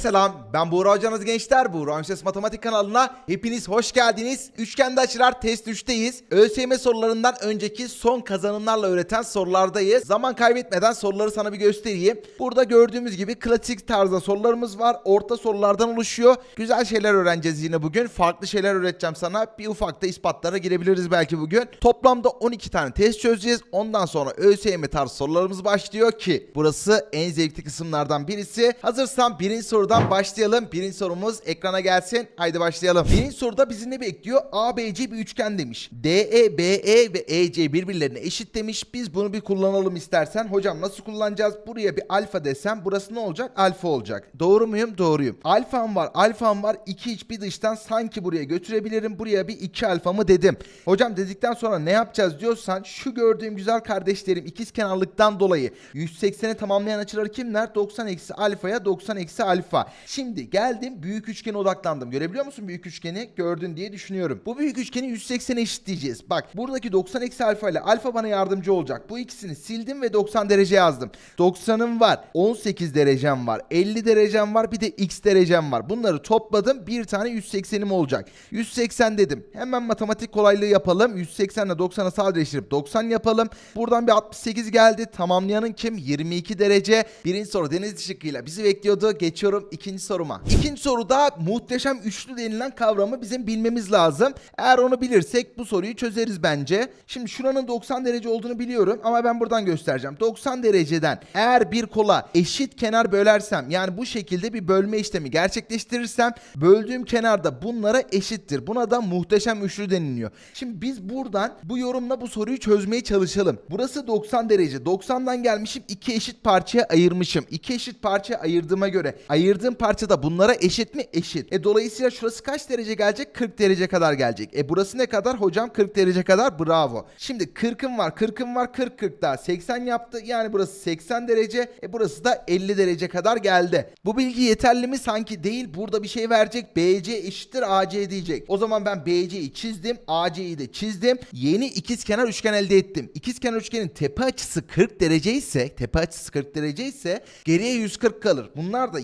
selam. Ben Buğra Hocanız gençler. Buğra Önses Matematik kanalına hepiniz hoş geldiniz. Üçgende açılar test 3'teyiz. ÖSYM sorularından önceki son kazanımlarla öğreten sorulardayız. Zaman kaybetmeden soruları sana bir göstereyim. Burada gördüğümüz gibi klasik tarzda sorularımız var. Orta sorulardan oluşuyor. Güzel şeyler öğreneceğiz yine bugün. Farklı şeyler öğreteceğim sana. Bir ufak da ispatlara girebiliriz belki bugün. Toplamda 12 tane test çözeceğiz. Ondan sonra ÖSYM tarzı sorularımız başlıyor ki burası en zevkli kısımlardan birisi. Hazırsan birinci sorudan başlayalım. Birinci sorumuz ekrana gelsin. Haydi başlayalım. Birinci soruda bizi ne bekliyor? ABC bir üçgen demiş. DE, BE ve EC birbirlerine eşit demiş. Biz bunu bir kullanalım istersen. Hocam nasıl kullanacağız? Buraya bir alfa desem burası ne olacak? Alfa olacak. Doğru muyum? Doğruyum. Alfam var, alfam var. İki iç bir dıştan sanki buraya götürebilirim. Buraya bir iki alfamı dedim. Hocam dedikten sonra ne yapacağız diyorsan şu gördüğüm güzel kardeşlerim ikiz kenarlıktan dolayı 180'i tamamlayan açıları kimler? 90 eksi alfaya 90 eksi alfa. Şimdi geldim büyük üçgene odaklandım. Görebiliyor musun büyük üçgeni? Gördün diye düşünüyorum. Bu büyük üçgeni 180'e eşitleyeceğiz. Bak buradaki 90 eksi alfa ile alfa bana yardımcı olacak. Bu ikisini sildim ve 90 derece yazdım. 90'ım var. 18 derecem var. 50 derecem var. Bir de x derecem var. Bunları topladım. Bir tane 180'im olacak. 180 dedim. Hemen matematik kolaylığı yapalım. 180 ile 90'ı sadeleştirip 90 yapalım. Buradan bir 68 geldi. Tamamlayanın kim? 22 derece. Birinci soru deniz şıkkıyla bizi bekliyordu. Geçiyorum ikinci soruma. İkinci soruda muhteşem üçlü denilen kavramı bizim bilmemiz lazım. Eğer onu bilirsek bu soruyu çözeriz bence. Şimdi şuranın 90 derece olduğunu biliyorum ama ben buradan göstereceğim. 90 dereceden eğer bir kola eşit kenar bölersem yani bu şekilde bir bölme işlemi gerçekleştirirsem böldüğüm kenarda bunlara eşittir. Buna da muhteşem üçlü deniliyor. Şimdi biz buradan bu yorumla bu soruyu çözmeye çalışalım. Burası 90 derece. 90'dan gelmişim iki eşit parçaya ayırmışım. İki eşit parçaya ayırdığıma göre ayırdığım parçada bunlara eşit mi? Eşit. E dolayısıyla şurası kaç derece gelecek? 40 derece kadar gelecek. E burası ne kadar? Hocam 40 derece kadar. Bravo. Şimdi 40'ım var, 40'ım var, 40 40 daha 80 yaptı. Yani burası 80 derece. E burası da 50 derece kadar geldi. Bu bilgi yeterli mi? Sanki değil. Burada bir şey verecek. BC eşittir AC diyecek. O zaman ben BC'yi çizdim. AC'yi de çizdim. Yeni ikizkenar üçgen elde ettim. İkizkenar üçgenin tepe açısı 40 derece ise, tepe açısı 40 derece ise geriye 140 kalır. Bunlar da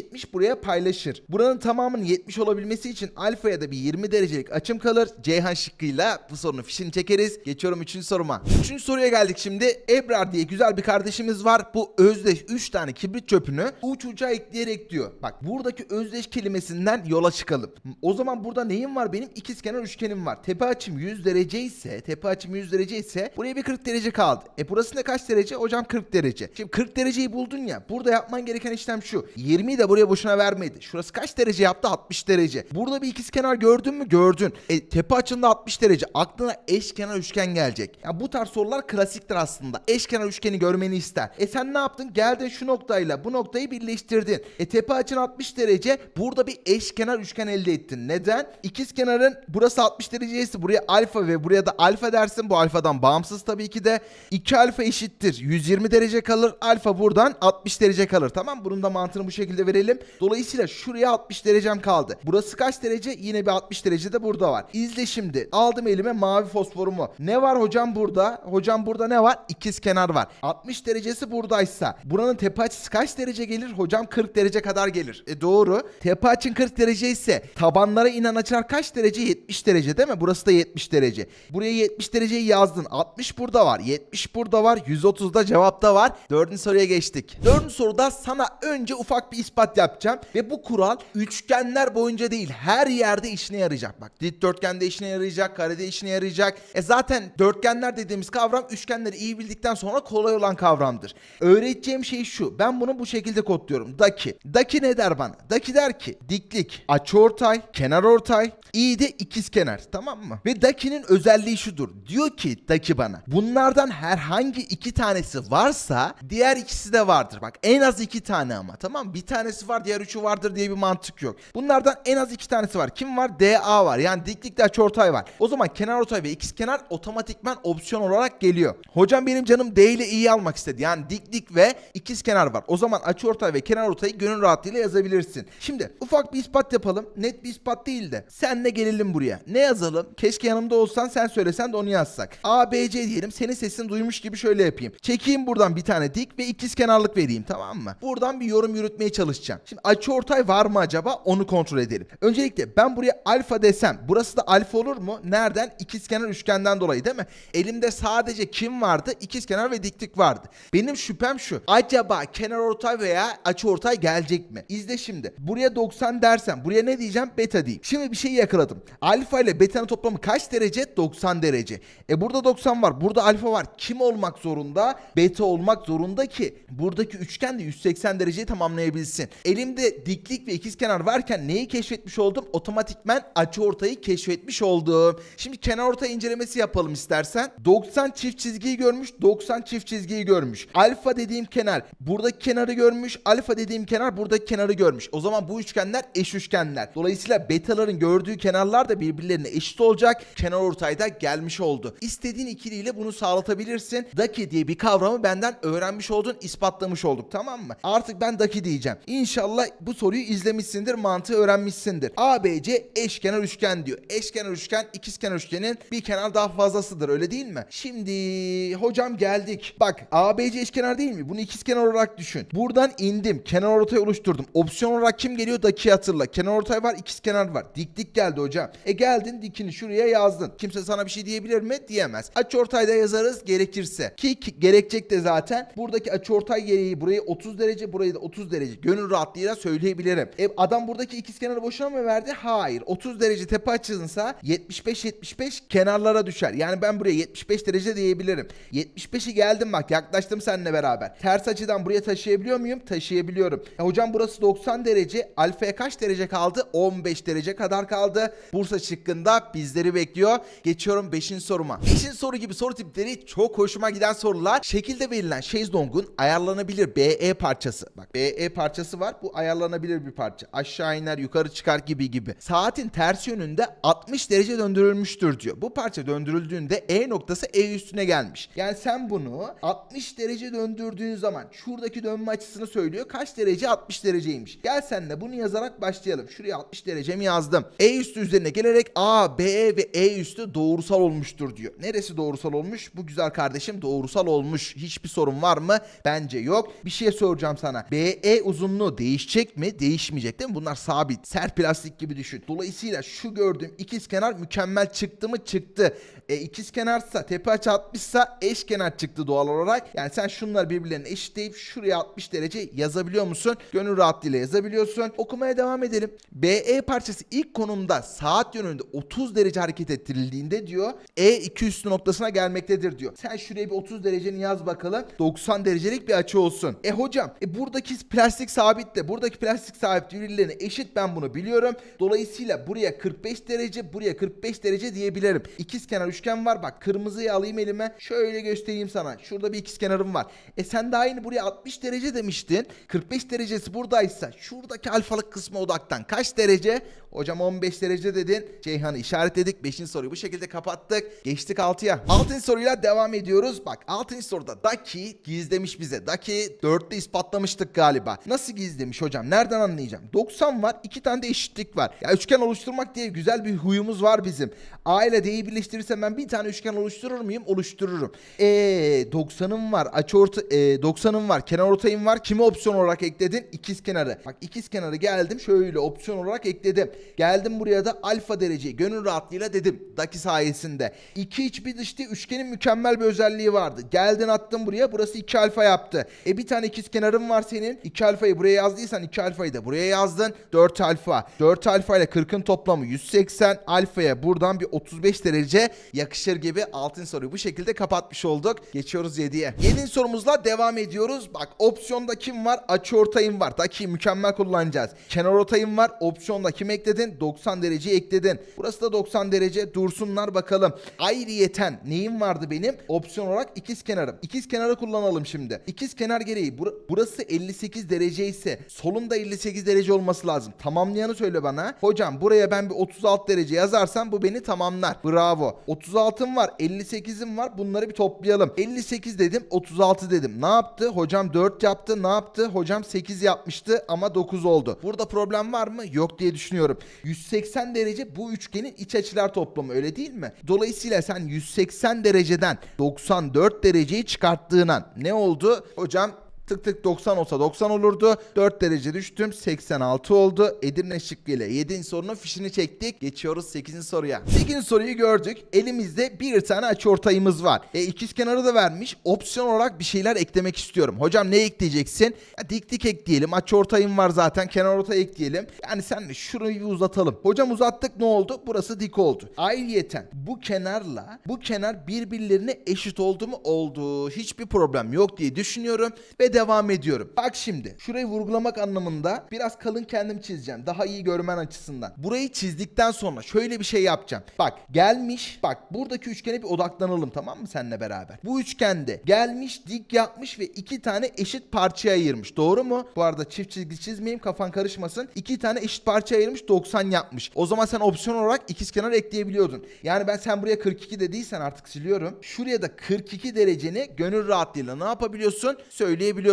70-70 buraya paylaşır. Buranın tamamının 70 olabilmesi için alfaya da bir 20 derecelik açım kalır. Ceyhan şıkkıyla bu sorunun fişini çekeriz. Geçiyorum 3. soruma. 3. soruya geldik şimdi. Ebrar diye güzel bir kardeşimiz var. Bu özdeş 3 tane kibrit çöpünü uç uca ekleyerek diyor. Bak buradaki özdeş kelimesinden yola çıkalım. O zaman burada neyim var benim? İkizkenar üçgenim var. Tepe açım 100 derece ise, tepe açım 100 derece ise buraya bir 40 derece kaldı. E burası ne kaç derece? Hocam 40 derece. Şimdi 40 dereceyi buldun ya. Burada yapman gereken işlem şu. 20'yi de buraya boşuna vermedi. Şurası kaç derece yaptı? 60 derece. Burada bir ikizkenar gördün mü? Gördün. E tepe açında 60 derece. Aklına eşkenar üçgen gelecek. Ya bu tarz sorular klasiktir aslında. Eşkenar üçgeni görmeni ister. E sen ne yaptın? Geldin şu noktayla bu noktayı birleştirdin. E tepe açın 60 derece. Burada bir eşkenar üçgen elde ettin. Neden? İkizkenarın burası 60 dereceyse buraya alfa ve buraya da alfa dersin. Bu alfadan bağımsız tabii ki de. 2 alfa eşittir. 120 derece kalır. Alfa buradan 60 derece kalır. Tamam Bunun da mantığını bu şekilde verelim. Dolayısıyla şuraya 60 derecem kaldı. Burası kaç derece? Yine bir 60 derece de burada var. İzle şimdi. Aldım elime mavi fosforumu. Ne var hocam burada? Hocam burada ne var? İkiz kenar var. 60 derecesi buradaysa buranın tepe açısı kaç derece gelir? Hocam 40 derece kadar gelir. E doğru. Tepe açın 40 derece ise tabanlara inen açılar kaç derece? 70 derece değil mi? Burası da 70 derece. Buraya 70 dereceyi yazdın. 60 burada var. 70 burada var. 130 da cevapta var. Dördüncü soruya geçtik. Dördüncü soruda sana önce ufak bir ispat yapacağım. Ve bu kural üçgenler boyunca değil her yerde işine yarayacak. Bak dikdörtgende işine yarayacak. Karede işine yarayacak. E zaten dörtgenler dediğimiz kavram üçgenleri iyi bildikten sonra kolay olan kavramdır. Öğreteceğim şey şu. Ben bunu bu şekilde kodluyorum. Daki. Daki ne der bana? Daki der ki diklik, açıortay, kenarortay, iyi de ikizkenar. Tamam mı? Ve Daki'nin özelliği şudur. Diyor ki Daki bana. Bunlardan herhangi iki tanesi varsa diğer ikisi de vardır. Bak en az iki tane ama tamam? Bir tanesi var diğer üçü vardır diye bir mantık yok. Bunlardan en az iki tanesi var. Kim var? DA var. Yani diklikle açıortay var. O zaman kenarortay ve ikizkenar otomatikman opsiyon olarak geliyor. Hocam benim canım D ile iyi almak istedi. Yani diklik ve ikizkenar var. O zaman açıortay ve kenarortayı gönül rahatlığıyla yazabilirsin. Şimdi ufak bir ispat yapalım. Net bir ispat değil de. Senle gelelim buraya. Ne yazalım? Keşke yanımda olsan sen söylesen de onu yazsak. A, B, C diyelim. Senin sesini duymuş gibi şöyle yapayım. Çekeyim buradan bir tane dik ve ikiz kenarlık vereyim tamam mı? Buradan bir yorum yürütmeye çalışacağım. Çalışacağım. Şimdi açı ortay var mı acaba onu kontrol edelim. Öncelikle ben buraya alfa desem burası da alfa olur mu? Nereden? İkizkenar üçgenden dolayı değil mi? Elimde sadece kim vardı? İkizkenar ve diklik vardı. Benim şüphem şu. Acaba kenar ortay veya açı ortay gelecek mi? İzle şimdi. Buraya 90 dersem buraya ne diyeceğim? Beta diyeyim. Şimdi bir şey yakaladım. Alfa ile beta'nın toplamı kaç derece? 90 derece. E burada 90 var. Burada alfa var. Kim olmak zorunda? Beta olmak zorunda ki buradaki üçgen de 180 dereceyi tamamlayabilsin. Elimde diklik ve ikizkenar varken neyi keşfetmiş oldum? Otomatikmen açı ortayı keşfetmiş oldum. Şimdi kenar ortay incelemesi yapalım istersen. 90 çift çizgiyi görmüş, 90 çift çizgiyi görmüş. Alfa dediğim kenar buradaki kenarı görmüş, alfa dediğim kenar buradaki kenarı görmüş. O zaman bu üçgenler eş üçgenler. Dolayısıyla betaların gördüğü kenarlar da birbirlerine eşit olacak. Kenar ortayda gelmiş oldu. İstediğin ikiliyle bunu sağlatabilirsin. Daki diye bir kavramı benden öğrenmiş oldun, ispatlamış olduk tamam mı? Artık ben Daki diyeceğim. İnşallah bu soruyu izlemişsindir, mantığı öğrenmişsindir. ABC eşkenar üçgen diyor. Eşkenar üçgen ikizkenar üçgenin bir kenar daha fazlasıdır öyle değil mi? Şimdi hocam geldik. Bak ABC eşkenar değil mi? Bunu ikizkenar olarak düşün. Buradan indim. Kenar ortay oluşturdum. Opsiyon olarak kim geliyor? Daki hatırla. Kenar ortay var, ikizkenar var. Dik dik geldi hocam. E geldin dikini şuraya yazdın. Kimse sana bir şey diyebilir mi? Diyemez. Açı ortayda yazarız gerekirse. Ki, ki gerekecek de zaten. Buradaki açı ortay gereği burayı 30 derece, burayı da 30 derece. Gönül rahatlığıyla söyleyebilirim. E adam buradaki ikizkenarı boşuna mı verdi? Hayır. 30 derece tepe açısınsa 75-75 kenarlara düşer. Yani ben buraya 75 derece diyebilirim. 75'i geldim bak yaklaştım seninle beraber. Ters açıdan buraya taşıyabiliyor muyum? Taşıyabiliyorum. E hocam burası 90 derece. Alfaya kaç derece kaldı? 15 derece kadar kaldı. Bursa şıkkında bizleri bekliyor. Geçiyorum 5. soruma. 5. soru gibi soru tipleri çok hoşuma giden sorular. Şekilde verilen şezlongun ayarlanabilir BE parçası. Bak BE parçası var. Bu ayarlanabilir bir parça. Aşağı iner yukarı çıkar gibi gibi. Saatin ters yönünde 60 derece döndürülmüştür diyor. Bu parça döndürüldüğünde E noktası E üstüne gelmiş. Yani sen bunu 60 derece döndürdüğün zaman şuradaki dönme açısını söylüyor. Kaç derece? 60 dereceymiş. Gel senle bunu yazarak başlayalım. Şuraya 60 derece mi yazdım? E üstü üzerine gelerek A, B ve E üstü doğrusal olmuştur diyor. Neresi doğrusal olmuş? Bu güzel kardeşim doğrusal olmuş. Hiçbir sorun var mı? Bence yok. Bir şey soracağım sana. BE uzunluğu değişecek mi? Değişmeyecek değil mi? Bunlar sabit. Sert plastik gibi düşün. Dolayısıyla şu gördüğüm ikizkenar mükemmel çıktı mı? Çıktı. E ikizkenarsa tepe açı 60'sa eşkenar çıktı doğal olarak. Yani sen şunları birbirlerine eşitleyip şuraya 60 derece yazabiliyor musun? Gönül rahatlığıyla yazabiliyorsun. Okumaya devam edelim. BE parçası ilk konumda saat yönünde 30 derece hareket ettirildiğinde diyor E iki üstü noktasına gelmektedir diyor. Sen şuraya bir 30 dereceni yaz bakalım. 90 derecelik bir açı olsun. E hocam e buradaki plastik sabit de buradaki plastik sabit birbirlerine eşit ben bunu biliyorum. Dolayısıyla buraya 45 derece buraya 45 derece diyebilirim. İkizkenar üçgen var bak kırmızıyı alayım elime şöyle göstereyim sana. Şurada bir ikizkenarım var. E sen daha yeni buraya 60 derece demiştin. 45 derecesi buradaysa şuradaki alfalık kısmı odaktan kaç derece? Hocam 15 derece dedin. Ceyhan'ı işaretledik. 5. soruyu bu şekilde kapattık. Geçtik 6'ya. 6. soruyla devam ediyoruz. Bak 6. soruda Daki gizlemiş bize. Daki 4'te ispatlamıştık galiba. Nasıl gizlemiş hocam? Nereden anlayacağım? 90 var. 2 tane de eşitlik var. Ya üçgen oluşturmak diye güzel bir huyumuz var bizim. A ile D'yi birleştirirsem ben bir tane üçgen oluşturur muyum? Oluştururum. Eee 90'ım var. Açı orta e, 90'ım var. Kenar ortayım var. Kimi opsiyon olarak ekledin? İkiz kenarı. Bak ikiz kenarı geldim şöyle opsiyon olarak ekledim. Geldim buraya da alfa dereceyi gönül rahatlığıyla dedim. Daki sayesinde. İki iç bir dış diye üçgenin mükemmel bir özelliği vardı. Geldin attın buraya. Burası 2 alfa yaptı. E bir tane ikiz kenarın var senin. 2 alfayı buraya yazdıysan 2 alfayı da buraya yazdın. 4 alfa. 4 alfa ile 40'ın toplamı 180 alfaya buradan bir 35 derece yakışır gibi altın soruyu bu şekilde kapatmış olduk. Geçiyoruz 7'ye. 7. sorumuzla devam ediyoruz. Bak opsiyonda kim var? Açı ortayım var. Daki mükemmel kullanacağız. Kenar ortayım var. Opsiyonda kim ekledin? 90 derece ekledin. Burası da 90 derece. Dursunlar bakalım. Ayrıyeten neyim vardı benim? Opsiyon olarak ikiz kenarım. İkiz kenarı kullanalım şimdi. İkiz kenar gereği bur- burası 58 derece ise solun da 58 derece olması lazım. Tamamlayanı söyle bana. Hocam buraya ben bir 36 derece yazarsam bu beni tamamlar. Bravo. 36'm var, 58'im var. Bunları bir toplayalım. 58 dedim, 36 dedim. Ne yaptı? Hocam 4 yaptı. Ne yaptı? Hocam 8 yapmıştı ama 9 oldu. Burada problem var mı? Yok diye düşünüyorum. 180 derece bu üçgenin iç açılar toplamı öyle değil mi? Dolayısıyla sen 180 dereceden 94 dereceyi çıkarttığın an ne oldu? Hocam Tık tık 90 olsa 90 olurdu. 4 derece düştüm. 86 oldu. Edirne şıkkıyla 7. sorunun fişini çektik. Geçiyoruz 8. soruya. 8. soruyu gördük. Elimizde bir tane açıortayımız var. E ikiz kenarı da vermiş. Opsiyon olarak bir şeyler eklemek istiyorum. Hocam ne ekleyeceksin? Ya dik dik ekleyelim. Açıortayım var zaten. Kenar orta ekleyelim. Yani sen de şurayı bir uzatalım. Hocam uzattık ne oldu? Burası dik oldu. Ayrıyeten bu kenarla bu kenar birbirlerine eşit oldu mu? Oldu. Hiçbir problem yok diye düşünüyorum ve devam ediyorum. Bak şimdi şurayı vurgulamak anlamında biraz kalın kendim çizeceğim. Daha iyi görmen açısından. Burayı çizdikten sonra şöyle bir şey yapacağım. Bak gelmiş. Bak buradaki üçgene bir odaklanalım tamam mı seninle beraber? Bu üçgende gelmiş, dik yapmış ve iki tane eşit parçaya ayırmış. Doğru mu? Bu arada çift çizgi çizmeyeyim kafan karışmasın. İki tane eşit parça ayırmış 90 yapmış. O zaman sen opsiyon olarak ikizkenar ekleyebiliyordun. Yani ben sen buraya 42 dediysen artık siliyorum. Şuraya da 42 dereceni gönül rahatlığıyla ne yapabiliyorsun? Söyleyebiliyorsun.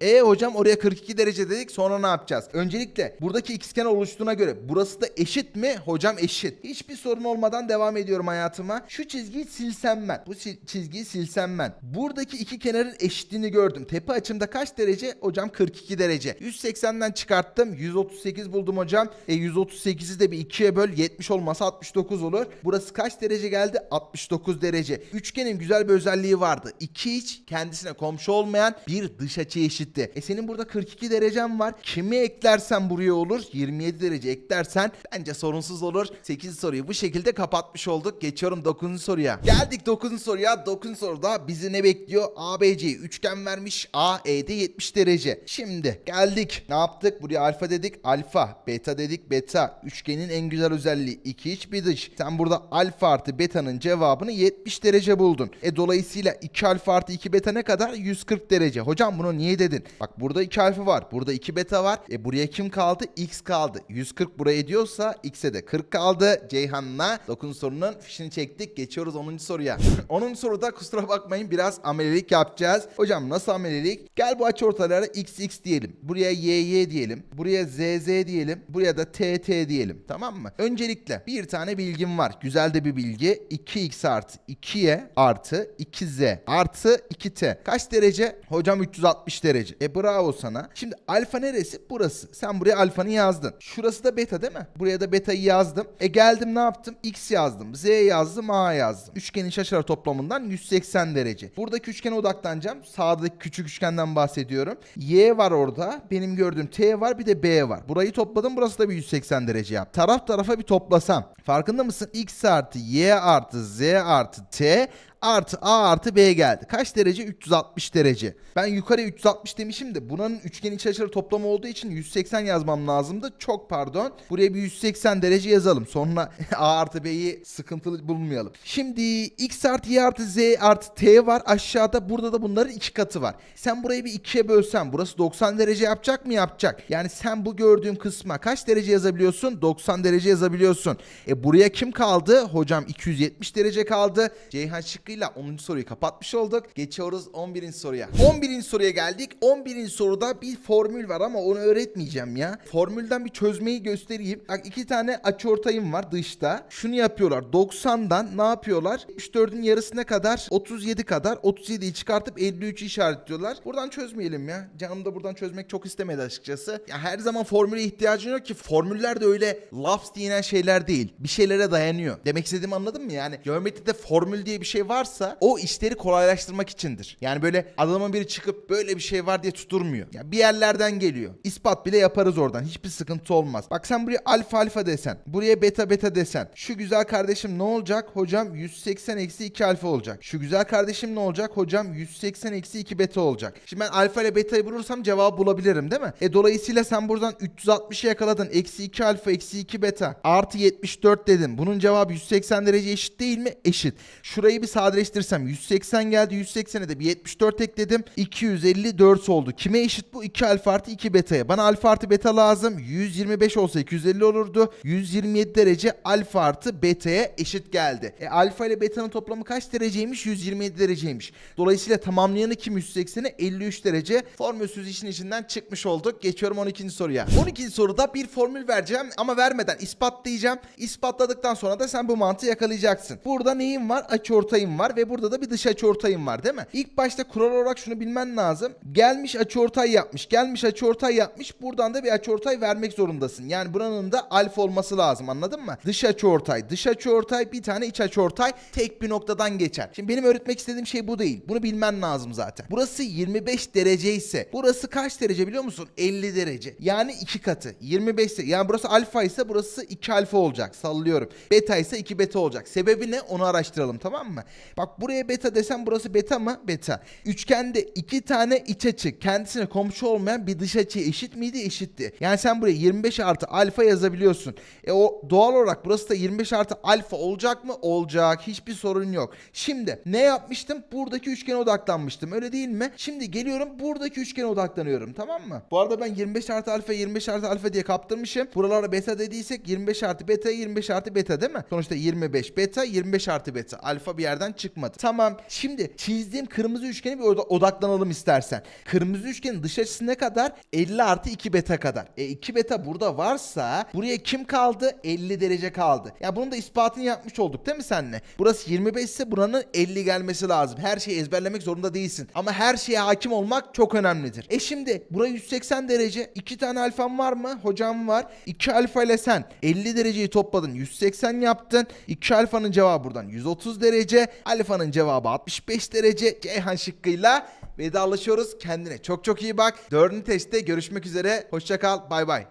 E hocam oraya 42 derece dedik sonra ne yapacağız? Öncelikle buradaki ikizkenar oluştuğuna göre burası da eşit mi? Hocam eşit. Hiçbir sorun olmadan devam ediyorum hayatıma. Şu çizgiyi silsem ben. Bu çizgiyi silsem ben. Buradaki iki kenarın eşitliğini gördüm. Tepe açımda kaç derece? Hocam 42 derece. 180'den çıkarttım. 138 buldum hocam. E 138'i de bir ikiye böl. 70 olmasa 69 olur. Burası kaç derece geldi? 69 derece. Üçgenin güzel bir özelliği vardı. İki iç kendisine komşu olmayan bir dış açı eşitti. E senin burada 42 derecen var. Kimi eklersen buraya olur? 27 derece eklersen bence sorunsuz olur. 8 soruyu bu şekilde kapatmış olduk. Geçiyorum 9. soruya. Geldik 9. soruya. 9. soruda bizi ne bekliyor? ABC üçgen vermiş. AE'de 70 derece. Şimdi geldik. Ne yaptık? Buraya alfa dedik. Alfa. Beta dedik. Beta. Üçgenin en güzel özelliği. iki iç bir dış. Sen burada alfa artı beta'nın cevabını 70 derece buldun. E dolayısıyla 2 alfa artı 2 beta ne kadar? 140 derece. Hocam bunu niye dedin? Bak burada 2 alfa var. Burada 2 beta var. E buraya kim kaldı? X kaldı. 140 buraya ediyorsa X'e de 40 kaldı. Ceyhan'la 9 sorunun fişini çektik. Geçiyoruz 10. soruya. 10. soruda kusura bakmayın biraz amelelik yapacağız. Hocam nasıl amelelik? Gel bu açıortaylara XX diyelim. Buraya YY diyelim. Buraya ZZ diyelim. Buraya da TT diyelim. Tamam mı? Öncelikle bir tane bilgim var. Güzel de bir bilgi. 2x artı 2y artı 2z artı 2t. Kaç derece? Hocam 360 derece. E bravo sana. Şimdi alfa neresi? Burası. Sen buraya alfanı yazdın. Şurası da beta değil mi? Buraya da beta'yı yazdım. E geldim ne yaptım? X yazdım. Z yazdım. A yazdım. Üçgenin şaşalar toplamından 180 derece. Buradaki üçgene odaklanacağım. Sağdaki küçük üçgenden bahsediyorum. Y var orada. Benim gördüğüm T var bir de B var. Burayı topladım. Burası da bir 180 derece yap. Taraf tarafa bir toplasam. Farkında mısın? X artı Y artı Z artı T artı A artı B geldi. Kaç derece? 360 derece. Ben yukarıya 360 demişim de bunun üçgen iç açıları toplamı olduğu için 180 yazmam lazımdı. Çok pardon. Buraya bir 180 derece yazalım. Sonra A artı B'yi sıkıntılı bulmayalım. Şimdi X artı Y artı Z artı T var. Aşağıda burada da bunların iki katı var. Sen burayı bir ikiye bölsen burası 90 derece yapacak mı? Yapacak. Yani sen bu gördüğüm kısma kaç derece yazabiliyorsun? 90 derece yazabiliyorsun. E buraya kim kaldı? Hocam 270 derece kaldı. Ceyhan şıkkıyla 10. soruyu kapatmış olduk. Geçiyoruz 11. soruya. 11. soruya geldik. 11. soruda bir formül var ama onu öğretmeyeceğim ya. Formülden bir çözmeyi göstereyim. Bak iki tane açıortayım var dışta. Şunu yapıyorlar. 90'dan ne yapıyorlar? 64'ün yarısına kadar 37 kadar 37'yi çıkartıp 53'ü işaretliyorlar. Buradan çözmeyelim ya. Canım da buradan çözmek çok istemedi açıkçası. Ya her zaman formüle ihtiyacın yok ki. Formüller de öyle lafz denen şeyler değil. Bir şeylere dayanıyor. Demek istediğimi anladın mı? Yani geometride formül diye bir şey varsa o işleri kolaylaştırmak içindir. Yani böyle adamın biri çıkıp böyle bir şey var diye tuturmuyor. Ya bir yerlerden geliyor. İspat bile yaparız oradan. Hiçbir sıkıntı olmaz. Bak sen buraya alfa alfa desen. Buraya beta beta desen. Şu güzel kardeşim ne olacak? Hocam 180 eksi 2 alfa olacak. Şu güzel kardeşim ne olacak? Hocam 180 eksi 2 beta olacak. Şimdi ben alfa ile beta'yı bulursam cevabı bulabilirim değil mi? E dolayısıyla sen buradan 360'ı yakaladın. Eksi 2 alfa eksi 2 beta artı 74 dedim. Bunun cevabı 180 derece eşit değil mi? Eşit. Şurayı bir sadeleştirsem 180 geldi. 180'e de bir 74 ekledim. 254 oldu. Kime eşit bu? 2 alfa artı 2 beta'ya. Bana alfa artı beta lazım. 125 olsa 250 olurdu. 127 derece alfa artı beta'ya eşit geldi. E alfa ile beta'nın toplamı kaç dereceymiş? 127 dereceymiş. Dolayısıyla tamamlayanı kim 180'e 53 derece. Formülsüz işin içinden çıkmış olduk. Geçiyorum 12. soruya. 12. soruda bir formül vereceğim ama vermeden ispatlayacağım. İspatladıktan sonra da sen bu mantığı yakalayacaksın. Burada neyim var? Açıortayım var. ve burada da bir dış açıortayım var değil mi? İlk başta kural olarak şunu bilmen lazım. Gelmiş açıortay yapmış. Gelmiş açıortay yapmış. Buradan da bir açıortay vermek zorundasın. Yani buranın da alfa olması lazım anladın mı? Dış açıortay, dış açıortay, bir tane iç açıortay tek bir noktadan geçer. Şimdi benim öğretmek istediğim şey bu değil. Bunu bilmen lazım zaten. Burası 25 derece ise burası kaç derece biliyor musun? 50 derece. Yani iki katı. 25 ise yani burası alfa ise burası 2 alfa olacak. Sallıyorum. Beta ise 2 beta olacak. Sebebi ne? Onu araştıralım tamam mı? Bak buraya beta desem burası beta mı? Beta. Üçgende iki tane iç açı kendisine komşu olmayan bir dış açı eşit miydi? Eşitti. Yani sen buraya 25 artı alfa yazabiliyorsun. E o doğal olarak burası da 25 artı alfa olacak mı? Olacak. Hiçbir sorun yok. Şimdi ne yapmıştım? Buradaki üçgene odaklanmıştım. Öyle değil mi? Şimdi geliyorum buradaki üçgene odaklanıyorum. Tamam mı? Bu arada ben 25 artı alfa 25 artı alfa diye kaptırmışım. Buralara beta dediysek 25 artı beta 25 artı beta değil mi? Sonuçta 25 beta 25 artı beta. Alfa bir yerden çıkmadı. Tamam. Şimdi çizdiğim kırmızı üçgene bir oda- odaklanalım istersen. Kırmızı üçgenin dış açısı ne kadar? 50 artı 2 beta kadar. E 2 beta burada varsa buraya kim kaldı? 50 derece kaldı. Ya bunun da ispatını yapmış olduk değil mi senle? Burası 25 ise buranın 50 gelmesi lazım. Her şeyi ezberlemek zorunda değilsin. Ama her şeye hakim olmak çok önemlidir. E şimdi buraya 180 derece. 2 tane alfam var mı? Hocam var. 2 alfa ile sen 50 dereceyi topladın. 180 yaptın. 2 alfanın cevabı buradan 130 derece. Alfanın cevabı 65 derece. Ceyhan şıkkıyla vedalaşıyoruz. Kendine çok çok iyi bak. Dördüncü testte görüşmek üzere. Hoşça kal. Bay bay.